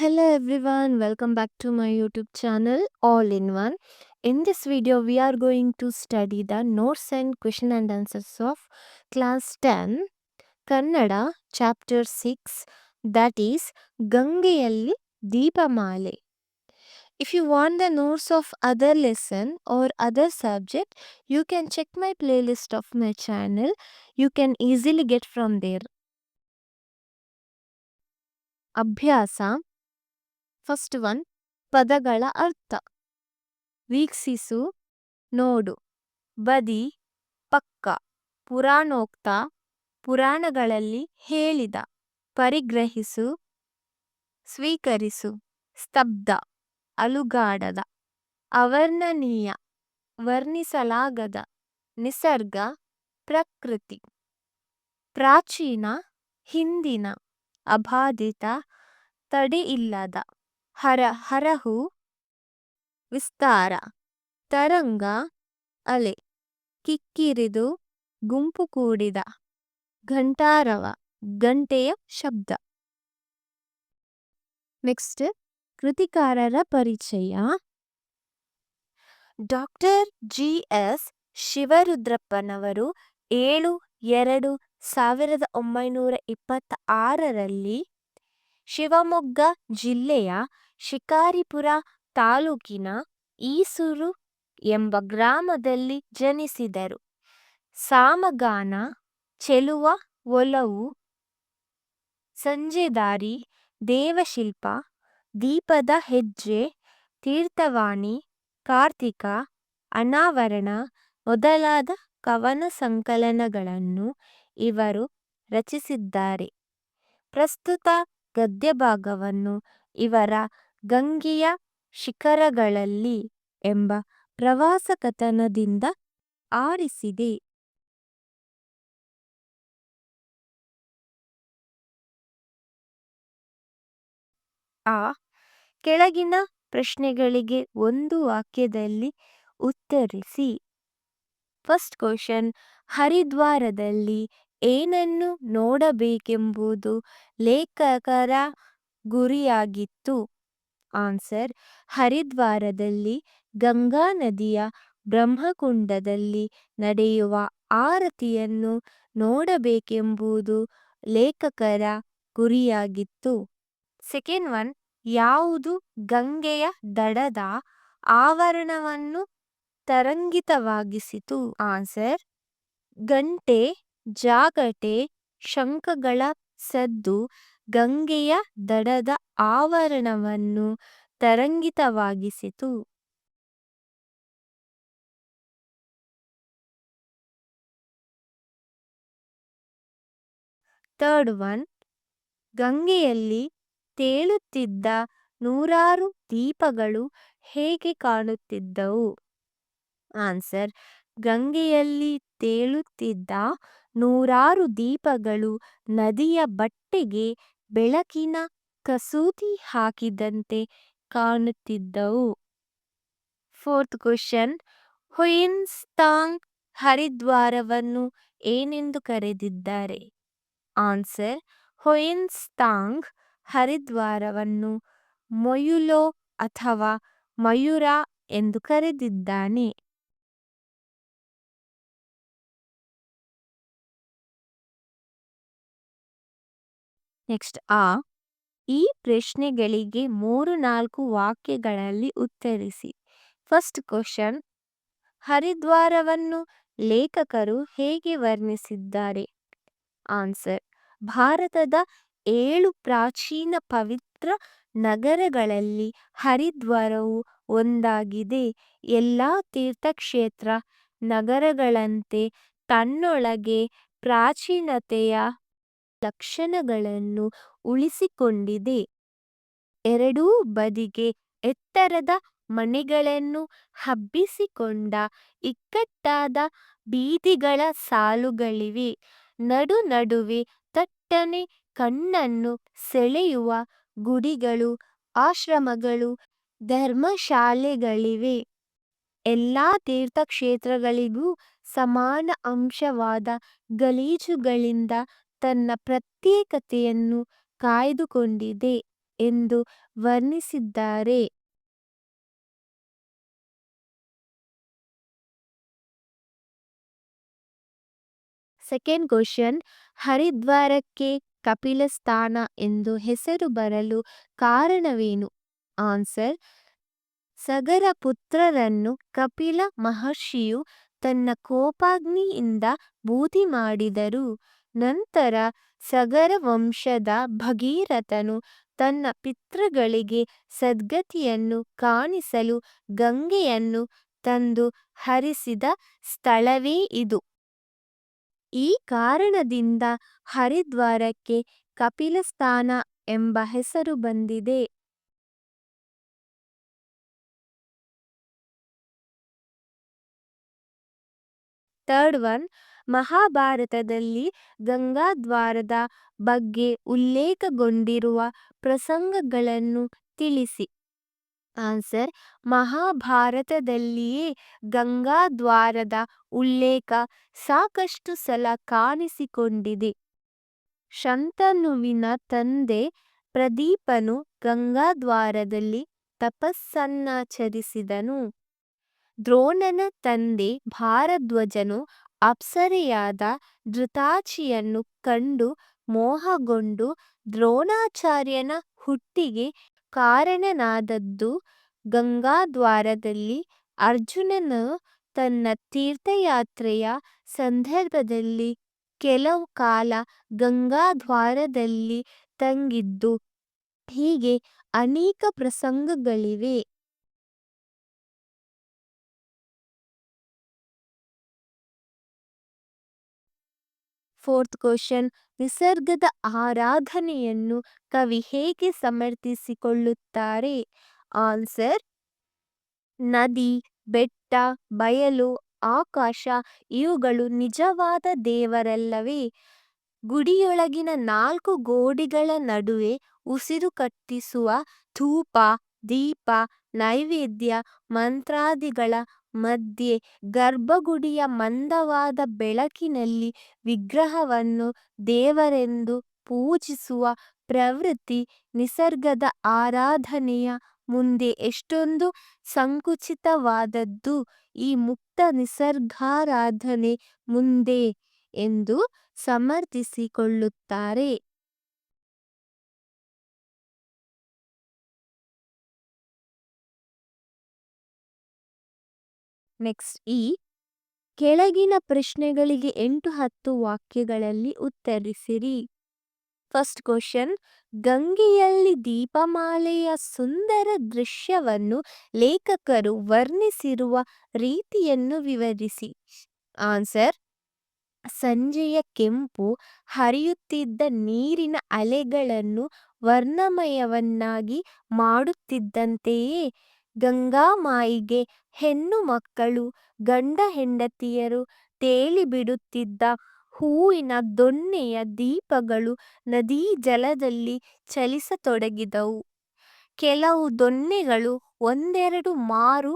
Hello everyone, welcome back to my YouTube channel All in One. In this video, we are going to study the notes and question and answers of class 10 Kannada chapter 6 that is Gangayalli Deepamale. If you want the notes of other lesson or other subject, you can check my playlist of my channel. You can easily get from there. ಅಭ್ಯಾಸ First one ಪದಗಳ ಅರ್ಥ. ವೀಕ್ಷಿಸು, ನೋಡು. ಬದಿ, ಪಕ್ಕ. ಪುರಾಣೋಕ್ತ, ಪುರಾಣಗಳಲ್ಲಿ ಹೇಳಿದ. ಪರಿಗ್ರಹಿಸು, ಸ್ವೀಕರಿಸು. ಸ್ತಬ್ಧ, ಅಲುಗಾಡದ. ಅವರ್ಣನೀಯ, ವರ್ಣಿಸಲಾಗದ. ನಿಸರ್ಗ, ಪ್ರಕೃತಿ. ಪ್ರಾಚೀನ, ಹಿಂದಿನ, ಅಬಾಧಿತ, ತಡೆಯಿಲ್ಲದ. ಹರ, ಹರಹು, ವಿಸ್ತಾರ, ತರಂಗ, ಅಲೆ, ಕಿಕ್ಕಿರಿದು, ಗುಂಪು ಕೂಡಿದ, ಘಂಟಾರವ ಗಂಟೆಯ ಶಬ್ದ. ನೆಕ್ಸ್ಟ್ ಕೃತಿಕಾರರ ಪರಿಚಯ. ಡಾಕ್ಟರ್ ಜಿ ಎಸ್ ಶಿವರುದ್ರಪ್ಪನವರು ಏಳು, ಎರಡು ಸಾವಿರದ ಒಂಬೈನೂರ ಇಪ್ಪತ್ತ ಆರರಲ್ಲಿ ಶಿವಮೊಗ್ಗ ಜಿಲ್ಲೆಯ ಶಿಕಾರಿಪುರ ತಾಲೂಕಿನ ಈಸೂರು ಎಂಬ ಗ್ರಾಮದಲ್ಲಿ ಜನಿಸಿದರು. ಸಾಮಗಾನ, ಚೆಲುವ, ಒಲವು, ಸಂಜೆದಾರಿ, ದೇವಶಿಲ್ಪ, ದೀಪದ ಹೆಜ್ಜೆ, ತೀರ್ಥವಾಣಿ, ಕಾರ್ತಿಕ, ಅನಾವರಣ ಮೊದಲಾದ ಕವನ ಸಂಕಲನಗಳನ್ನು ಇವರು ರಚಿಸಿದ್ದಾರೆ. ಪ್ರಸ್ತುತ ಗದ್ಯಭಾಗವನ್ನು ಇವರ ಗಂಗೆಯ ಶಿಖರಗಳಲ್ಲಿ ಎಂಬ ಪ್ರವಾಸ ಕಥನದಿಂದ ಆರಿಸಿದೆ. ಆ ಕೆಳಗಿನ ಪ್ರಶ್ನೆಗಳಿಗೆ ಒಂದು ವಾಕ್ಯದಲ್ಲಿ ಉತ್ತರಿಸಿ. ಫಸ್ಟ್ ಕ್ವಶನ್ ಹರಿದ್ವಾರದಲ್ಲಿ ಏನನ್ನು ನೋಡಬೇಕೆಂಬುದು ಲೇಖಕರ ಗುರಿಯಾಗಿತ್ತು. ಆನ್ಸರ್, ಹರಿದ್ವಾರದಲ್ಲಿ ಗಂಗಾ ನದಿಯ ಬ್ರಹ್ಮಕುಂಡದಲ್ಲಿ ನಡೆಯುವ ಆರತಿಯನ್ನು ನೋಡಬೇಕೆಂಬುದು ಲೇಖಕರ ಗುರಿಯಾಗಿತ್ತು. ಸೆಕೆಂಡ್ ಒನ್, ಯಾವುದು ಗಂಗೆಯ ದಡದ ಆವರಣವನ್ನು ತರಂಗಿತವಾಗಿಸಿತು? ಆನ್ಸರ್, ಗಂಟೆ, ಜಾಗಟೆ, ಶಂಖಗಳ ಸದ್ದು ಗಂಗೆಯ ದಡದ ಆವರಣವನ್ನು ತರಂಗಿತವಾಗಿಸಿತು. ಥರ್ಡ್ ಒನ್, ಗಂಗೆಯಲ್ಲಿ ತೇಲುತ್ತಿದ್ದ ನೂರಾರು ದೀಪಗಳು ಹೇಗೆ ಕಾಣುತ್ತಿದ್ದವು? ಆನ್ಸರ್, ಗಂಗೆಯಲ್ಲಿ ತೇಲುತ್ತಿದ್ದ ನೂರಾರು ದೀಪಗಳು ನದಿಯ ಬಟ್ಟೆಗೆ ಬೆಳಕಿನ ಕಸೂತಿ ಹಾಕಿದಂತೆ ಕಾಣುತ್ತಿದ್ದವು. ಫೋರ್ತ್ ಕ್ವಶನ್ ಹುಯಿನ್ಸ್ತಾಂಗ್ ಹರಿದ್ವಾರವನ್ನು ಏನೆಂದು ಕರೆದಿದ್ದಾರೆ? ಆನ್ಸರ್ ಹೊಯಿನ್ಸ್ತಾಂಗ್ ಹರಿದ್ವಾರವನ್ನು ಮೊಯುಲೋ ಅಥವಾ ಮಯೂರ ಎಂದು ಕರೆದಿದ್ದಾನೆ. ನೆಕ್ಸ್ಟ್ ಆ, ಈ ಪ್ರಶ್ನೆಗಳಿಗೆ ಮೂರು ನಾಲ್ಕು ವಾಕ್ಯಗಳಲ್ಲಿ ಉತ್ತರಿಸಿ. ಫಸ್ಟ್ ಕ್ವಶನ್, ಹರಿದ್ವಾರವನ್ನು ಲೇಖಕರು ಹೇಗೆ ವರ್ಣಿಸಿದ್ದಾರೆ? ಆನ್ಸರ್, ಭಾರತದ ಏಳು ಪ್ರಾಚೀನ ಪವಿತ್ರ ನಗರಗಳಲ್ಲಿ ಹರಿದ್ವಾರವು ಒಂದಾಗಿದೆ. ಎಲ್ಲ ತೀರ್ಥಕ್ಷೇತ್ರ ನಗರಗಳಂತೆ ತನ್ನೊಳಗೆ ಪ್ರಾಚೀನತೆಯ ಲಕ್ಷಣಗಳನ್ನು ಉಳಿಸಿಕೊಂಡಿದೆ. ಎರಡೂ ಬದಿಗೆ ಎತ್ತರದ ಮನೆಗಳನ್ನು ಹಬ್ಬಿಸಿಕೊಂಡ ಇಕ್ಕಟ್ಟಾದ ಬೀದಿಗಳ ಸಾಲುಗಳಿವೆ. ನಡು ನಡುವೆ ತಟ್ಟನೆ ಕಣ್ಣನ್ನು ಸೆಳೆಯುವ ಗುಡಿಗಳು, ಆಶ್ರಮಗಳು, ಧರ್ಮಶಾಲೆಗಳಿವೆ. ಎಲ್ಲ ತೀರ್ಥಕ್ಷೇತ್ರಗಳಿಗೂ ಸಮಾನ ಅಂಶವಾದ ಗಲೀಜುಗಳಿಂದ ತನ್ನ ಪ್ರತ್ಯೇಕತೆಯನ್ನು ಕಾಯ್ದುಕೊಂಡಿದೆ ಎಂದು ವರ್ಣಿಸಿದ್ದಾರೆ. ಸೆಕೆಂಡ್ ಕ್ವಶನ್ ಹರಿದ್ವಾರಕ್ಕೆ ಕಪಿಲಸ್ಥಾನ ಎಂದು ಹೆಸರು ಬರಲು ಕಾರಣವೇನು? ಆನ್ಸರ್ ಸಗರ ಪುತ್ರರನ್ನು ಕಪಿಲ ಮಹರ್ಷಿಯು ತನ್ನ ಕೋಪಾಗ್ನಿಯಿಂದ ಬೂದಿ ಮಾಡಿದರು. ನಂತರ ಸಗರ ವಂಶದ ಭಗೀರಥನು ತನ್ನ ಪಿತೃಗಳಿಗೆ ಸದ್ಗತಿಯನ್ನು ಕಾಣಿಸಲು ಗಂಗೆಯನ್ನು ತಂದು ಹರಿಸಿದ ಸ್ಥಳವೇ ಇದು. ಈ ಕಾರಣದಿಂದ ಹರಿದ್ವಾರಕ್ಕೆ ಕಪಿಲಸ್ಥಾನ ಎಂಬ ಹೆಸರು ಬಂದಿದೆ. ಥರ್ಡ್ ಒನ್ ಮಹಾಭಾರತದಲ್ಲಿ ಗಂಗಾದ್ವಾರದ ಬಗ್ಗೆ ಉಲ್ಲೇಖಗೊಂಡಿರುವ ಪ್ರಸಂಗಗಳನ್ನು ತಿಳಿಸಿ. ಆನ್ಸರ್, ಮಹಾಭಾರತದಲ್ಲಿಯೇ ಗಂಗಾದ್ವಾರದ ಉಲ್ಲೇಖ ಸಾಕಷ್ಟು ಸಲ ಕಾಣಿಸಿಕೊಂಡಿದೆ. ಶಂತನುವಿನ ತಂದೆ ಪ್ರದೀಪನು ಗಂಗಾದ್ವಾರದಲ್ಲಿ ತಪಸ್ಸನ್ನಾಚರಿಸಿದನು. ದ್ರೋಣನ ತಂದೆ ಭಾರಧ್ವಜನು ಅಪ್ಸರೆಯಾದ ಧೃತಾಚಿಯನ್ನು ಕಂಡು ಮೋಹಗೊಂಡು ದ್ರೋಣಾಚಾರ್ಯನ ಹುಟ್ಟಿಗೆ ಕಾರಣನಾದದ್ದು ಗಂಗಾದ್ವಾರದಲ್ಲಿ. ಅರ್ಜುನನು ತನ್ನ ತೀರ್ಥಯಾತ್ರೆಯ ಸಂದರ್ಭದಲ್ಲಿ ಕೆಲವು ಕಾಲ ಗಂಗಾದ್ವಾರದಲ್ಲಿ ತಂಗಿದ್ದು ಹೀಗೆ ಅನೇಕ ಪ್ರಸಂಗಗಳಿವೆ. ಫೋರ್ತ್ ಕ್ವಶನ್ ನಿಸರ್ಗದ ಆರಾಧನೆಯನ್ನು ಕವಿ ಹೇಗೆ ಸಮರ್ಥಿಸಿಕೊಳ್ಳುತ್ತಾರೆ? ಆನ್ಸರ್ ನದಿ, ಬೆಟ್ಟ, ಬಯಲು, ಆಕಾಶ, ಇವುಗಳು ನಿಜವಾದ ದೇವರಲ್ಲವೇ? ಗುಡಿಯೊಳಗಿನ ನಾಲ್ಕು ಗೋಡಿಗಳ ನಡುವೆ ಉಸಿರು ಕಟ್ಟಿಸುವ ಧೂಪ, ದೀಪ, ನೈವೇದ್ಯ, ಮಂತ್ರಾದಿಗಳ ಮಧ್ಯೆ ಗರ್ಭಗುಡಿಯ ಮಂದವಾದ ಬೆಳಕಿನಲ್ಲಿ ವಿಗ್ರಹವನ್ನು ದೇವರೆಂದು ಪೂಜಿಸುವ ಪ್ರವೃತ್ತಿ ನಿಸರ್ಗದ ಆರಾಧನೆಯ ಮುಂದೆ ಎಷ್ಟೊಂದು ಸಂಕುಚಿತವಾದದ್ದು ಈ ಮುಕ್ತ ನಿಸರ್ಗಾರಾಧನೆ ಮುಂದೆ ಎಂದು ಸಮರ್ಥಿಸಿಕೊಳ್ಳುತ್ತಾರೆ. ನೆಕ್ಸ್ಟ್ ಈ, ಕೆಳಗಿನ ಪ್ರಶ್ನೆಗಳಿಗೆ ಎಂಟು ಹತ್ತು ವಾಕ್ಯಗಳಲ್ಲಿ ಉತ್ತರಿಸಿರಿ. ಫಸ್ಟ್ ಕ್ವಶನ್ ಗಂಗೆಯಲ್ಲಿ ದೀಪಮಾಲೆಯ ಸುಂದರ ದೃಶ್ಯವನ್ನು ಲೇಖಕರು ವರ್ಣಿಸಿರುವ ರೀತಿಯನ್ನು ವಿವರಿಸಿ. ಆನ್ಸರ್ ಸಂಜೆಯ ಕೆಂಪು ಹರಿಯುತ್ತಿದ್ದ ನೀರಿನ ಅಲೆಗಳನ್ನು ವರ್ಣಮಯವನ್ನಾಗಿ ಮಾಡುತ್ತಿದ್ದಂತೆಯೇ ಗಂಗಾಮಾಯಿಗೆ ಹೆಣ್ಣು ಮಕ್ಕಳು, ಗಂಡ ಹೆಂಡತಿಯರು ತೇಲಿಬಿಡುತ್ತಿದ್ದ ಹೂವಿನ ದೊಣ್ಣೆಯ ದೀಪಗಳು ನದೀ ಜಲದಲ್ಲಿ ಚಲಿಸತೊಡಗಿದವು. ಕೆಲವು ದೊಣ್ಣೆಗಳು ಒಂದೆರಡು ಮಾರು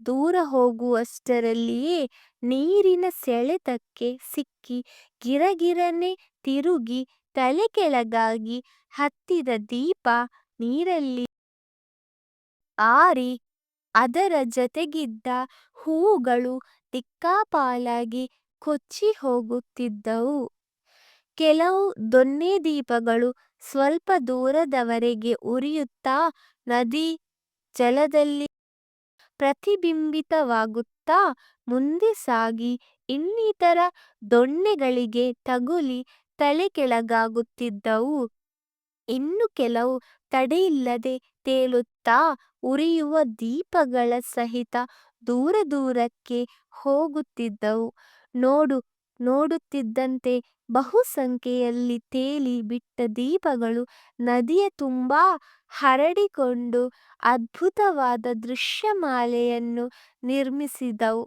ದೂರ ಹೋಗುವಷ್ಟರಲ್ಲಿಯೇ ನೀರಿನ ಸೆಳೆತಕ್ಕೆ ಸಿಕ್ಕಿ ಗಿರಗಿರನೆ ತಿರುಗಿ ತಲೆಕೆಳಗಾಗಿ ಹತ್ತಿದ ದೀಪ ನೀರಲ್ಲಿ ಆರಿ ಅದರ ಜತೆಗಿದ್ದ ಹೂಗಳು ದಿಕ್ಕಾಪಾಲಾಗಿ ಕೊಚ್ಚಿ ಹೋಗುತ್ತಿದ್ದವು. ಕೆಲವು ದೊನ್ನೆ ದೀಪಗಳು ಸ್ವಲ್ಪ ದೂರದವರೆಗೆ ಉರಿಯುತ್ತಾ ನದಿ ಜಲದಲ್ಲಿ ಪ್ರತಿಬಿಂಬಿತವಾಗುತ್ತಾ ಮುಂದೆ ಸಾಗಿ ಇನ್ನಿತರ ದೊಣ್ಣೆಗಳಿಗೆ ತಗುಲಿ ತಲೆ ಕೆಳಗಾಗುತ್ತಿದ್ದವು. ಇನ್ನು ಕೆಲವು ತಡೆಯಿಲ್ಲದೆ ತೇಲುತ್ತಾ ಉರಿಯುವ ದೀಪಗಳ ಸಹಿತ ದೂರ ದೂರಕ್ಕೆ ಹೋಗುತ್ತಿದ್ದವು. ನೋಡು, ನೋಡುತ್ತಿದ್ದಂತೆ ಬಹುಸಂಖ್ಯೆಯಲ್ಲಿ ತೇಲಿ ಬಿಟ್ಟ ದೀಪಗಳು ನದಿಯ ತುಂಬಾ ಹರಡಿಕೊಂಡು ಅದ್ಭುತವಾದ ದೃಶ್ಯಮಾಲೆಯನ್ನು ನಿರ್ಮಿಸಿದವು.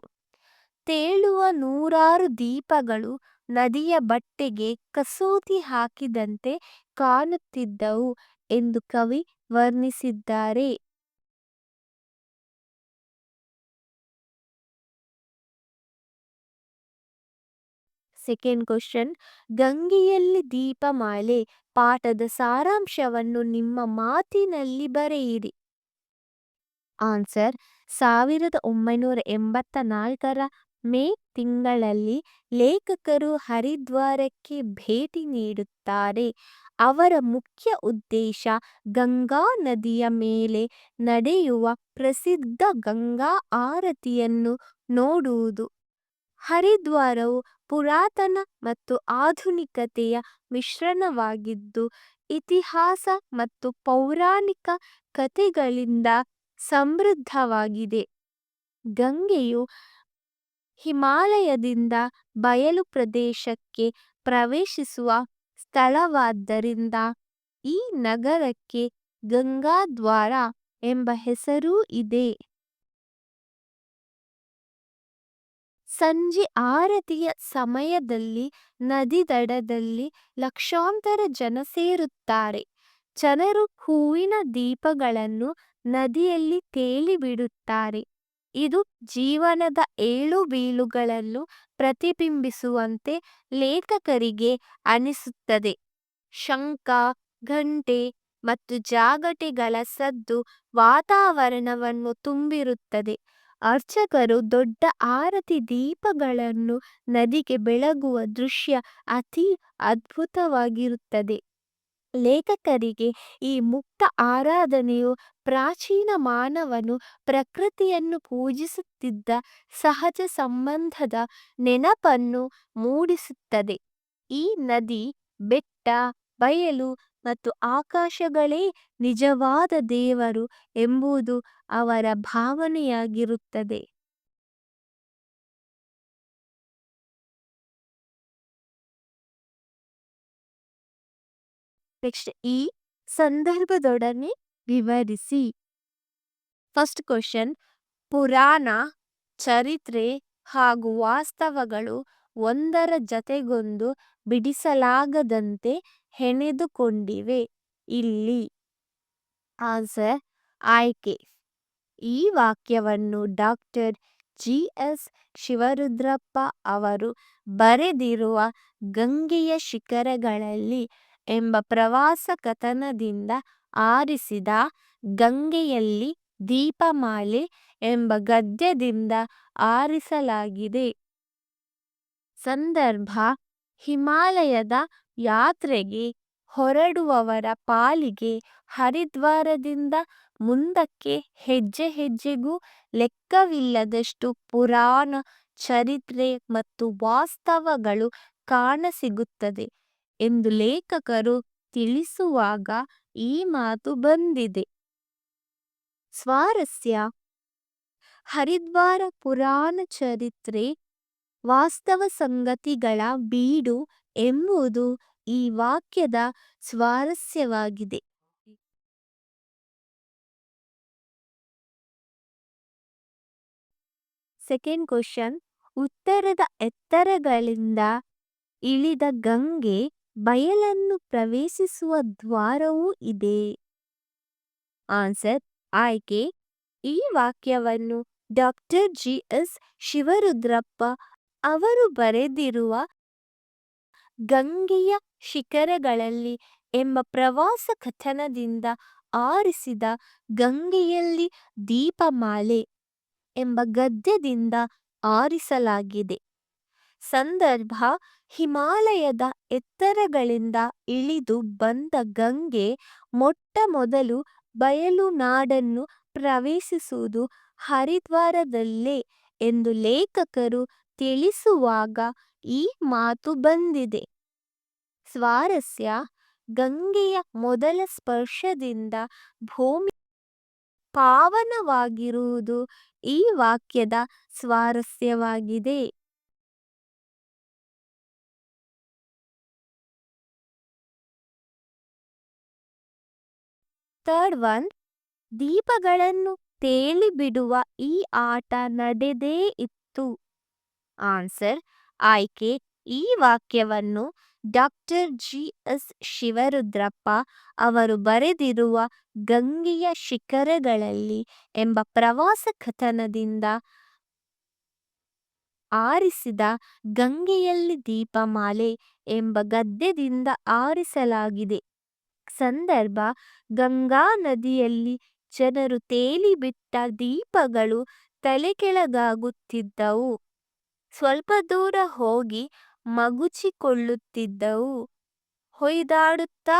ತೇಳುವ ನೂರಾರು ದೀಪಗಳು ನದಿಯ ಬಟ್ಟೆಗೆ ಕಸೂತಿ ಹಾಕಿದಂತೆ ಕಾಣುತ್ತಿದ್ದವು ಎಂದು ಕವಿ ವರ್ಣಿಸಿದ್ದಾರೆ. ಸೆಕೆಂಡ್ ಕ್ವಶನ್ ಗಂಗೆಯಲ್ಲಿ ದೀಪಮಾಲೆ ಪಾಠದ ಸಾರಾಂಶವನ್ನು ನಿಮ್ಮ ಮಾತಿನಲ್ಲಿ ಬರೆಯಿರಿ. ಆನ್ಸರ್, ಸಾವಿರದ ಒಂಬೈನೂರ ಎಂಬತ್ತ ನಾಲ್ಕರ ಮೇ ತಿಂಗಳಲ್ಲಿ ಲೇಖಕರು ಹರಿದ್ವಾರಕ್ಕೆ ಭೇಟಿ ನೀಡುತ್ತಾರೆ. ಅವರ ಮುಖ್ಯ ಉದ್ದೇಶ ಗಂಗಾ ನದಿಯ ಮೇಲೆ ನಡೆಯುವ ಪ್ರಸಿದ್ಧ ಗಂಗಾ ಆರತಿಯನ್ನು ನೋಡುವುದು. ಹರಿದ್ವಾರವು ಪುರಾತನ ಮತ್ತು ಆಧುನಿಕತೆಯ ಮಿಶ್ರಣವಾಗಿದ್ದು, ಇತಿಹಾಸ ಮತ್ತು ಪೌರಾಣಿಕ ಕಥೆಗಳಿಂದ ಸಮೃದ್ಧವಾಗಿದೆ. ಗಂಗೆಯು ಹಿಮಾಲಯದಿಂದ ಬಯಲು ಪ್ರದೇಶಕ್ಕೆ ಪ್ರವೇಶಿಸುವ ಸ್ಥಳವಾದ್ದರಿಂದ ಈ ನಗರಕ್ಕೆ ಗಂಗಾದ್ವಾರ ಎಂಬ ಹೆಸರೂ ಇದೆ. ಸಂಜೆ ಆರತಿಯ ಸಮಯದಲ್ಲಿ, ನದಿ ದಡದಲ್ಲಿ ಲಕ್ಷಾಂತರ ಜನ ಸೇರುತ್ತಾರೆ. ಜನರು ಹೂವಿನ ದೀಪಗಳನ್ನು ನದಿಯಲ್ಲಿ ತೇಲಿ ಬಿಡುತ್ತಾರೆ ಇದು ಜೀವನದ ಏಳು ಬೀಳುಗಳನ್ನು ಪ್ರತಿಬಿಂಬಿಸುವಂತೆ ಲೇಖಕರಿಗೆ ಅನಿಸುತ್ತದೆ. ಶಂಖ ಘಂಟೆ ಮತ್ತು ಜಾಗಟೆಗಳ ಸದ್ದು ವಾತಾವರಣವನ್ನು ತುಂಬಿರುತ್ತದೆ. ಅರ್ಚಕರು ದೊಡ್ಡ ಆರತಿ ದೀಪಗಳನ್ನು ನದಿಗೆ ಬೆಳಗುವ ದೃಶ್ಯ ಅತಿ ಅದ್ಭುತವಾಗಿರುತ್ತದೆ. ಲೇಖಕರಿಗೆ ಈ ಮುಕ್ತ ಆರಾಧನೆಯು ಪ್ರಾಚೀನ ಮಾನವನು ಪ್ರಕೃತಿಯನ್ನು ಪೂಜಿಸುತ್ತಿದ್ದ ಸಹಜ ಸಂಬಂಧದ ನೆನಪನ್ನು ಮೂಡಿಸುತ್ತದೆ. ಈ ನದಿ ಬೆಟ್ಟ, ಬಯಲು ಮತ್ತು ಆಕಾಶಗಳೇ ನಿಜವಾದ ದೇವರು ಎಂಬುದು ಅವರ ಭಾವನೆಯಾಗಿರುತ್ತದೆ. ನೆಕ್ಸ್ಟ್ ಈ ಸಂದರ್ಭದೊಡನೆ ವಿವರಿಸಿ. ಫಸ್ಟ್ ಕ್ವಶನ್, ಪುರಾಣ, ಚರಿತ್ರೆ ಹಾಗೂ ವಾಸ್ತವಗಳು ಒಂದರ ಜತೆಗೊಂದು ಬಿಡಿಸಲಾಗದಂತೆ ಹೆಣೆದುಕೊಂಡಿವೆ. ಇಲ್ಲಿ ಆನ್ಸರ್, ಆಯ್ಕೆ. ಈ ವಾಕ್ಯವನ್ನು ಡಾಕ್ಟರ್ ಜಿ. ಎಸ್. ಶಿವರುದ್ರಪ್ಪ ಅವರು ಬರೆದಿರುವ ಗಂಗೆಯ ಶಿಖರಗಳಲ್ಲಿ ಎಂಬ ಪ್ರವಾಸ ಕಥನದಿಂದ ಆರಿಸಿದ ಗಂಗೆಯಲ್ಲಿ ದೀಪಮಾಲೆ ಎಂಬ ಗದ್ಯದಿಂದ ಆರಿಸಲಾಗಿದೆ. ಸಂದರ್ಭ ಹಿಮಾಲಯದ ಯಾತ್ರೆಗೆ ಹೊರಡುವವರ ಪಾಲಿಗೆ ಹರಿದ್ವಾರದಿಂದ ಮುಂದಕ್ಕೆ ಹೆಜ್ಜೆ ಹೆಜ್ಜೆಗೂ ಲೆಕ್ಕವಿಲ್ಲದಷ್ಟು ಪುರಾಣ ಚರಿತ್ರೆ ಮತ್ತು ವಾಸ್ತವಗಳು ಕಾಣಸಿಗುತ್ತದೆ ಎಂದು ಲೇಖಕರು ತಿಳಿಸುವಾಗ ಈ ಮಾತು ಬಂದಿದೆ. ಸ್ವಾರಸ್ಯ ಹರಿದ್ವಾರ ಪುರಾಣ ಚರಿತ್ರೆ ವಾಸ್ತವ ಸಂಗತಿಗಳ ಬೀಡು ಎಂಬುದು ಈ ವಾಕ್ಯದ ಸ್ವಾರಸ್ಯವಾಗಿದೆ. ಸೆಕೆಂಡ್ ಕ್ವಶನ್ ಉತ್ತರದ ಎತ್ತರಗಳಿಂದ ಇಳಿದ ಗಂಗೆ ಬಯಲನ್ನು ಪ್ರವೇಶಿಸುವ ದ್ವಾರವೂ ಇದೆ. ಆನ್ಸರ್ ಆಯ್ಕೆ. ಈ ವಾಕ್ಯವನ್ನು ಡಾಕ್ಟರ್ ಜಿ ಎಸ್ ಶಿವರುದ್ರಪ್ಪ ಅವರು ಬರೆದಿರುವ ಗಂಗೆಯ ಶಿಖರಗಳಲ್ಲಿ ಎಂಬ ಪ್ರವಾಸ ಕಥನದಿಂದ ಆರಿಸಿದ ಗಂಗೆಯಲ್ಲಿ ದೀಪಮಾಲೆ ಎಂಬ ಗದ್ಯದಿಂದ ಆರಿಸಲಾಗಿದೆ. ಸಂದರ್ಭ, ಹಿಮಾಲಯದ ಎತ್ತರಗಳಿಂದ ಇಳಿದು ಬಂದ ಗಂಗೆ ಮೊಟ್ಟ ಮೊದಲು ಬಯಲು ನಾಡನ್ನು ಪ್ರವೇಶಿಸುವುದು ಹರಿದ್ವಾರದಲ್ಲೇ ಎಂದು ಲೇಖಕರು ತಿಳಿಸುವಾಗ ಈ ಮಾತು ಬಂದಿದೆ. ಸ್ವಾರಸ್ಯ ಗಂಗೆಯ ಮೊದಲ ಸ್ಪರ್ಶದಿಂದ ಭೂಮಿ ಪಾವನವಾಗಿರುವುದು ಈ ವಾಕ್ಯದ ಸ್ವಾರಸ್ಯವಾಗಿದೆ. ಥರ್ಡ್ ಒನ್, ದೀಪಗಳನ್ನು ತೇಲಿಬಿಡುವ ಈ ಆಟ ನಡೆದೇ ಇತ್ತು. ಆನ್ಸರ್ ಆಯ್ಕೆ. ಈ ವಾಕ್ಯವನ್ನು ಡಾಕ್ಟರ್ ಜಿ. ಎಸ್. ಶಿವರುದ್ರಪ್ಪ ಅವರು ಬರೆದಿರುವ ಗಂಗೆಯ ಶಿಖರಗಳಲ್ಲಿ ಎಂಬ ಪ್ರವಾಸ ಕಥನದಿಂದ ಆರಿಸಿದ ಗಂಗೆಯಲ್ಲಿ ದೀಪಮಾಲೆ ಎಂಬ ಗದ್ಯದಿಂದ ಆರಿಸಲಾಗಿದೆ. ಸಂದರ್ಭ, ಗಂಗಾ ನದಿಯಲ್ಲಿ ಜನರು ತೇಲಿಬಿಟ್ಟ ದೀಪಗಳು ತಲೆಕೆಳಗಾಗುತ್ತಿದ್ದವು ಸ್ವಲ್ಪ ದೂರ ಹೋಗಿ ಮಗುಚಿಕೊಳ್ಳುತ್ತಿದ್ದವು. ಹೊಯ್ದಾಡುತ್ತಾ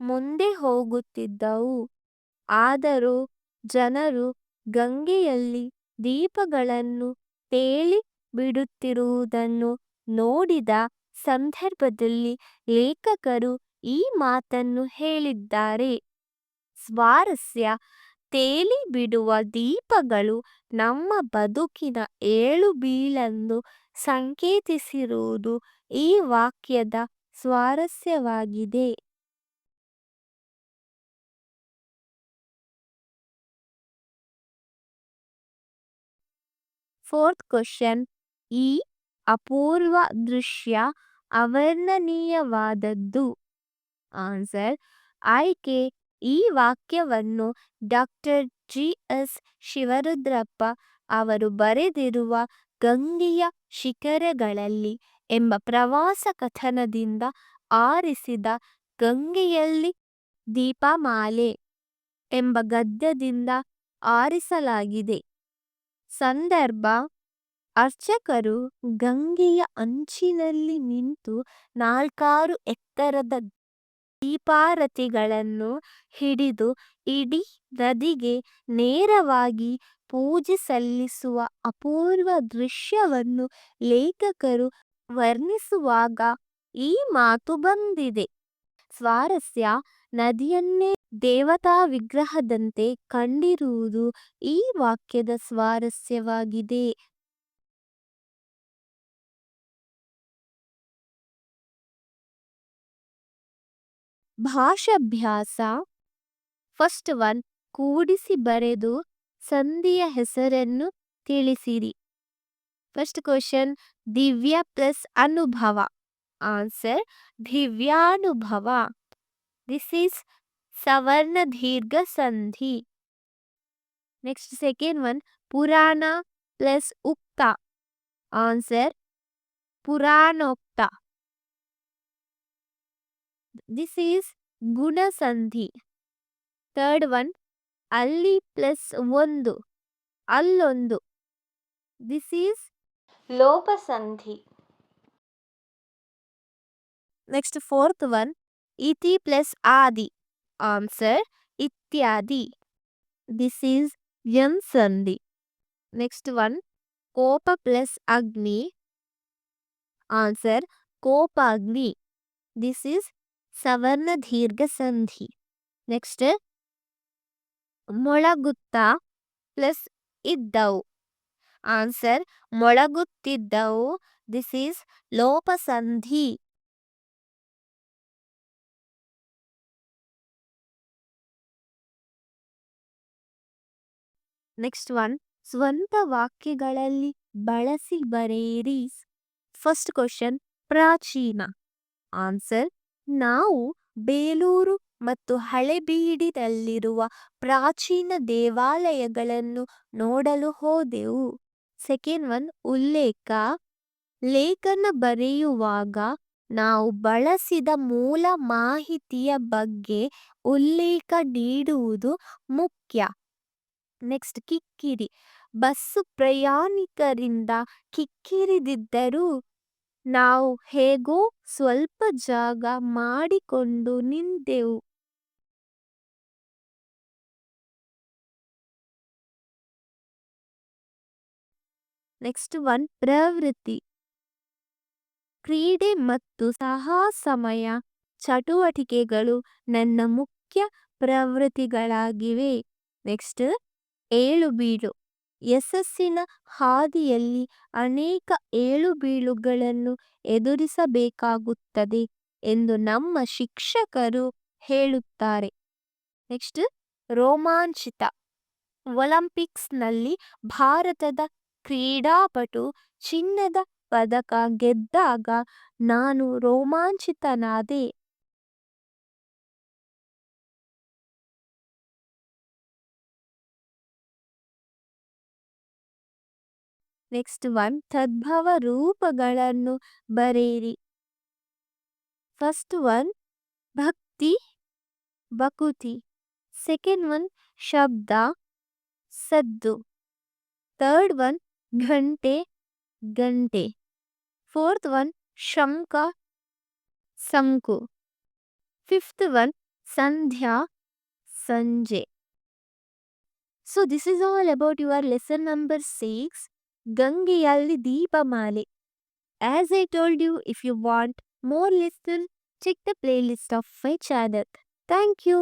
ಮುಂದೆ ಹೋಗುತ್ತಿದ್ದವು. ಆದರೂ ಜನರು ಗಂಗೆಯಲ್ಲಿ ದೀಪಗಳನ್ನು ತೇಲಿ ಬಿಡುತ್ತಿರುವುದನ್ನು ನೋಡಿದ ಸಂದರ್ಭದಲ್ಲಿ ಲೇಖಕರು ಈ ಮಾತನ್ನು ಹೇಳಿದ್ದಾರೆ. ಸ್ವಾರಸ್ಯ ತೇಲಿ ಬಿಡುವ ದೀಪಗಳು ನಮ್ಮ ಬದುಕಿನ ಏಳು ಬೀಳನ್ನು ಸಂಕೇತಿಸಿರುವುದು ಈ ವಾಕ್ಯದ ಸ್ವಾರಸ್ಯವಾಗಿದೆ. ಫೋರ್ತ್ ಕ್ವಶನ್ ಈ ಅಪೂರ್ವ ದೃಶ್ಯ ಅವರ್ಣನೀಯವಾದದ್ದು. ಆನ್ಸರ್ ಆಯ್ಕೆ ಈ ವಾಕ್ಯವನ್ನು ಡಾಕ್ಟರ್ ಜಿ. ಎಸ್. ಶಿವರುದ್ರಪ್ಪ ಅವರು ಬರೆದಿರುವ ಗಂಗೆಯ ಶಿಖರಗಳಲ್ಲಿ ಎಂಬ ಪ್ರವಾಸ ಕಥನದಿಂದ ಆರಿಸಿದ ಗಂಗೆಯಲ್ಲಿ ದೀಪಮಾಲೆ ಎಂಬ ಗದ್ಯದಿಂದ ಆರಿಸಲಾಗಿದೆ. ಸಂದರ್ಭ, ಅರ್ಚಕರು ಗಂಗೆಯ ಅಂಚಿನಲ್ಲಿ ನಿಂತು ನಾಲ್ಕಾರು ಎತ್ತರದ ದೀಪಾರತಿಗಳನ್ನು ಹಿಡಿದು ಇಡೀ ನದಿಗೆ ನೇರವಾಗಿ ಪೂಜೆ ಸಲ್ಲಿಸುವ ಅಪೂರ್ವ ದೃಶ್ಯವನ್ನು ಲೇಖಕರು ವರ್ಣಿಸುವಾಗ ಈ ಮಾತು ಬಂದಿದೆ. ಸ್ವಾರಸ್ಯ ನದಿಯನ್ನೇ ದೇವತಾ ವಿಗ್ರಹದಂತೆ ಕಂಡಿರುವುದು ಈ ವಾಕ್ಯದ ಸ್ವಾರಸ್ಯವಾಗಿದೆ. ಭಾಷಾಭ್ಯಾಸ. ಫಸ್ಟ್ ಒನ್ ಕೂಡಿಸಿ ಬರೆದು ಸಂಧಿಯ ಹೆಸರನ್ನು ತಿಳಿಸಿರಿ. ಫಸ್ಟ್ ಕ್ವಶನ್ ದಿವ್ಯ ಪ್ಲಸ್ ಅನುಭವ. ಆನ್ಸರ್ ದಿವ್ಯಾನುಭವ. ದಿಸ್ ಈಸ್ ಸವರ್ಣ ದೀರ್ಘ ಸಂಧಿ. ನೆಕ್ಸ್ಟ್ ಸೆಕೆಂಡ್ ಒನ್ ಪುರಾಣ ಪ್ಲಸ್ ಉಕ್ತ. ಆನ್ಸರ್ ಪುರಾಣೋಕ್ತ. ದಿಸ್ ಈಸ್ ಗುಣಸಂಧಿ ಥರ್ಡ್ ಒನ್ ಅಲ್ಲಿ ಪ್ಲಸ್ ಒಂದು ಅಲ್ಲೊಂದು ದಿಸ್ ಈಸ್ ಲೋಪಸಂಧಿ ನೆಕ್ಸ್ಟ್ ಫೋರ್ತ್ ಒನ್ ಇತಿ ಪ್ಲಸ್ ಆದಿ ಆನ್ಸರ್ ಇತ್ಯಾದಿ ದಿಸ್ ಈಸ್ ಯನ್ ಸಂಧಿ ನೆಕ್ಸ್ಟ್ ಒನ್ ಕೋಪ ಪ್ಲಸ್ ಅಗ್ನಿ ಆನ್ಸರ್ ಕೋಪಾಗ್ನಿ ದಿಸ್ ಈಸ್ ಸವರ್ಣ ದೀರ್ಘ ಸಂಧಿ ನೆಕ್ಸ್ಟ್ ಮೊಳಗುತ್ತ ಪ್ಲಸ್ ಇದ್ದವು. ಆನ್ಸರ್ ಮೊಳಗುತ್ತಿದ್ದವು. ದಿಸ್ ಈಸ್ ಲೋಪಸಂಧಿ. ನೆಕ್ಸ್ಟ್ ಒನ್ ಸ್ವಂತ ವಾಕ್ಯಗಳಲ್ಲಿ ಬಳಸಿ ಬರೆಯಿರಿ. ಫಸ್ಟ್ ಕ್ವಶನ್ ಪ್ರಾಚೀನ. ಆನ್ಸರ್ ನಾವು ಬೇಲೂರು ಮತ್ತು ಹಳೆಬೀಡಿನಲ್ಲಿರುವ ಪ್ರಾಚೀನ ದೇವಾಲಯಗಳನ್ನು ನೋಡಲು ಹೋದೆವು. ಸೆಕೆಂಡ್ ಒನ್, ಉಲ್ಲೇಖ. ಲೇಖನ ಬರೆಯುವಾಗ ನಾವು ಬಳಸಿದ ಮೂಲ ಮಾಹಿತಿಯ ಬಗ್ಗೆ ಉಲ್ಲೇಖ ನೀಡುವುದು ಮುಖ್ಯ. ನೆಕ್ಸ್ಟ್, ಕಿಕ್ಕಿರಿ. ಬಸ್ಸು ಪ್ರಯಾಣಿಕರಿಂದ ಕಿಕ್ಕಿರಿದಿದ್ದರೂ ನಾವು ಹೇಗೋ ಸ್ವಲ್ಪ ಜಾಗ ಮಾಡಿಕೊಂಡು ನಿಂತೆವು. ನೆಕ್ಸ್ಟ್ ಒನ್, ಪ್ರವೃತ್ತಿ. ಕ್ರೀಡೆ ಮತ್ತು ಸಾಹಸಮಯ ಚಟುವಟಿಕೆಗಳು ನನ್ನ ಮುಖ್ಯ ಪ್ರವೃತ್ತಿಗಳಾಗಿವೆ. ನೆಕ್ಸ್ಟ್, ಏಳು ಬೀಳು ಯಶಸ್ಸಿನ ಹಾದಿಯಲ್ಲಿ ಅನೇಕ ಏಳು ಬೀಳುಗಳನ್ನು ಎದುರಿಸಬೇಕಾಗುತ್ತದೆ ಎಂದು ನಮ್ಮ ಶಿಕ್ಷಕರು ಹೇಳುತ್ತಾರೆ. ನೆಕ್ಸ್ಟ್, ರೋಮಾಂಚಿತ. ಒಲಿಂಪಿಕ್ಸ್ನಲ್ಲಿ ಭಾರತದ ಕ್ರೀಡಾಪಟು ಚಿನ್ನದ ಪದಕ ಗೆದ್ದಾಗ ನಾನು ರೋಮಾಂಚಿತನಾದೆ. ನೆಕ್ಸ್ಟ್ ಒನ್ ತದ್ಭವ ರೂಪಗಳನ್ನು ಬರೆಯಿರಿ. ಫಸ್ಟ್ ಒನ್, ಭಕ್ತಿ ಬಕುತಿ ಸೆಕೆಂಡ್ ಒನ್, ಶಬ್ದ, ಸದ್ದು. ಥರ್ಡ್ ಒನ್, ಘಂಟೆ, ಗಂಟೆ. ಫೋರ್ತ್ ಒನ್, ಶಂಕ, ಸಂಕು. ಫಿಫ್ತ್ ಒನ್, ಸಂಧ್ಯಾ, ಸಂಜೆ. So this is all about your lesson number six ಗಂಗೆಯಲ್ಲಿ ದೀಪಮಾಲೆ as I told you if you want more listen check the playlist of my channel thank you